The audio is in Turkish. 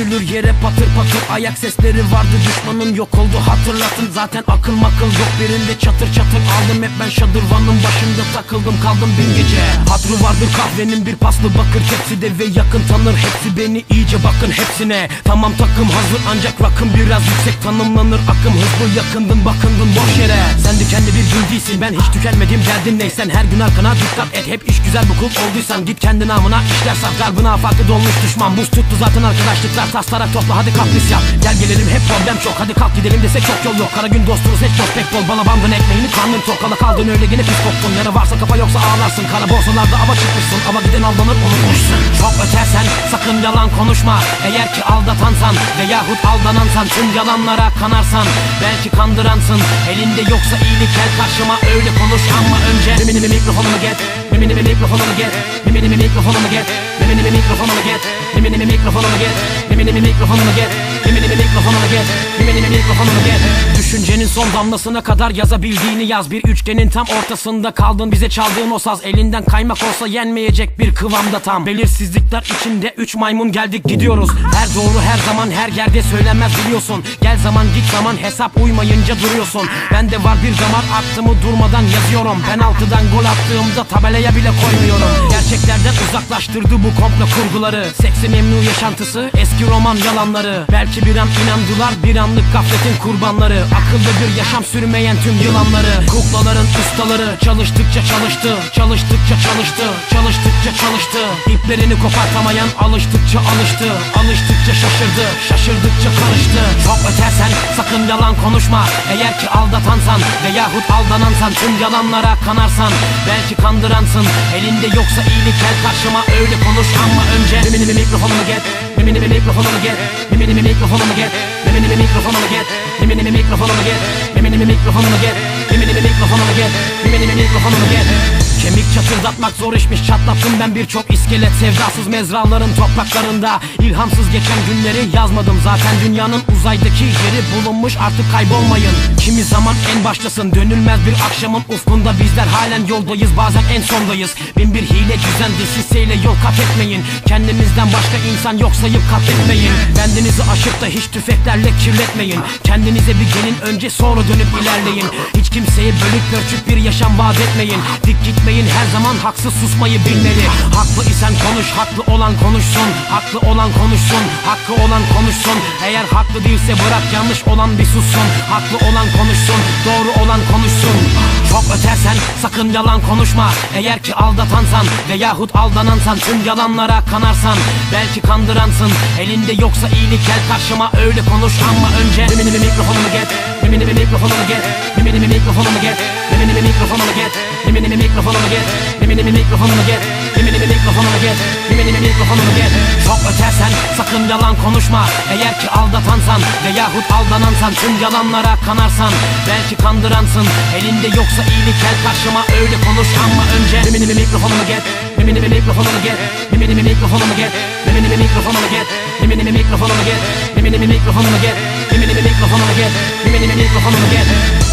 Dökülür yere patır patır. Ayak sesleri vardı Düşmanın yok oldu. Hatırlatın zaten akıl makıl yok. Birinde çatır çatır aldım hep ben şadırvanın başında takıldım kaldım bir gece. Hatrı vardır kahvenin bir paslı bakır. Tepside Ve yakın tanır hepsi beni iyice bakın hepsine. Tamam takım hazır ancak rakım biraz yüksek. Tanımlanır Akım hızlı yakındın bakındın boş yere. Sen de kendi bir gül değilsin ben hiç tükenmedim derdin neysen. Her gün arkana dikkat et hep iş güzel bu kul olduysan. Git kendi namına işler saf garbına farklı dolmuş düşman. Buz tuttu zaten arkadaşlıklar taslarak topla hadi kapris yap. Gel gelelim hep problem çok. Hadi kalk gidelim desek çok yol yok. Kara gün dostunuz hiç çok pek bol bana bandın ekmeğini karnın tok Kala kaldın. Öyle yine pis koktun. Nere varsa kafa yoksa ağlarsın. Kara borsalarda ava çıkmışsın. Ava giden aldanır unutmuşsun. Çok ötersen sakın yalan konuşma. Eğer ki aldatansan veyahut aldanansan Tüm yalanlara kanarsan belki kandıransın. Elinde yoksa iyilik gel karşıma öyle konuş ama önce Mimini mi mikrofonumu get. Mimini mi mikrofonumu get Eminimi mikrofonunu get Eminimi mikrofonunu get Eminimi mikrofonunu get Eminimi mikrofonunu get Eminimi mikrofonunu get Eminimi mikrofonunu get Düş Düşüncenin son damlasına kadar yazabildiğini yaz. Bir üçgenin tam ortasında kaldın bize çaldığın o saz. Elinden kaymak olsa yenmeyecek bir kıvamda tam. Belirsizlikler içinde üç maymun geldik gidiyoruz. Her doğru her zaman her yerde söylenmez biliyorsun. Gel zaman git zaman hesap uymayınca duruyorsun. Bende var bir damar aklımı durmadan yazıyorum. Penaltıdan gol attığımda tabelaya bile koymuyorum. Gerçeklerden uzaklaştırdı bu komplo kurguları. Seksi memnu yaşantısı eski roman yalanları. Belki bir an inandılar bir anlık gafletin kurbanları. Akıllı bir yaşam sürmeyen tüm yılanları Kuklaların ustaları. Çalıştıkça çalıştı Çalıştıkça çalıştı Çalıştıkça çalıştı. İplerini kopartamayan alıştıkça alıştı Alıştıkça şaşırdı Şaşırdıkça karıştı. Çok ötersen sakın yalan konuşma Eğer ki aldatansan veyahut aldanansan Tüm yalanlara kanarsan belki kandıransın. Elinde yoksa iyilik gel karşıma öyle konuş. Ama önce Mimini mi mikrofonumu get? Mimini mi mikrofonumu get? Mimini mi mikrofonumu get Mimini mi mikrofonumu get Mimini mi mikrofonumu get Mimini mi mikrofonumu get Mimini mi mikrofonumu get Kemik çatırdatmak zor işmiş çatlattım ben birçok iskelet. Sevdasız mezraların topraklarında ilhamsız geçen günleri yazmadım. Zaten dünyanın uzaydaki yeri bulunmuş artık kaybolmayın. Kimi zaman en baştasın dönülmez bir akşamın ufkunda Bizler halen yoldayız bazen en sondayız. Bin bir hile düzen desiseyle yol kat etmeyin. Kendinizden başka insan yok sayıp katletmeyin Bendenizi aşıp da hiç tüfeklerle kirletmeyin. Kendinize bir gelin önce sonra dönüp ilerleyin. Hiç kimseye bölük pörçük bir yaşam vaat etmeyin. Dik gitmeyin her zaman haksız susmayı bilmeli. Haklı isen konuş haklı olan konuşsun. Haklı olan konuşsun hakkı olan konuşsun. Eğer haklı değilse bırak yanlış olan bir sussun. Haklı olan konuşsun doğru olan konuşsun. Çok ötersen sakın yalan konuşma. Eğer ki aldatansan veyahut aldanansan Tüm yalanlara kanarsan belki kandıransın. Elinde yoksa iyilik gel karşıma öyle konuş. Ama önce mikrofonumu get Mimini mi mikrofonumu get Mimini mi mikrofonumu get Mimini mi mikrofonumu get Mimini mi mikrofonumu get Mimini mi mikrofonumu get Mimini mi mikrofonumu get Mimini mi mikrofonumu get Çok ötersen sakın yalan konuşma Eğer ki aldatansan veyahut aldanansan Tüm yalanlara kanarsan belki kandıransın Elinde yoksa iyilik gel karşıma öyle konuş ama önce Mimini mi mikrofonumu get Mimini mi mikrofonumu get Mimini mi mikrofonumu get Mimini mi mikrofonumu get Mimini mi mikrofonumu get Yeminimi mikrofonuma gel Yeminimi mikrofonuma gel Yeminimi mikrofonuma gel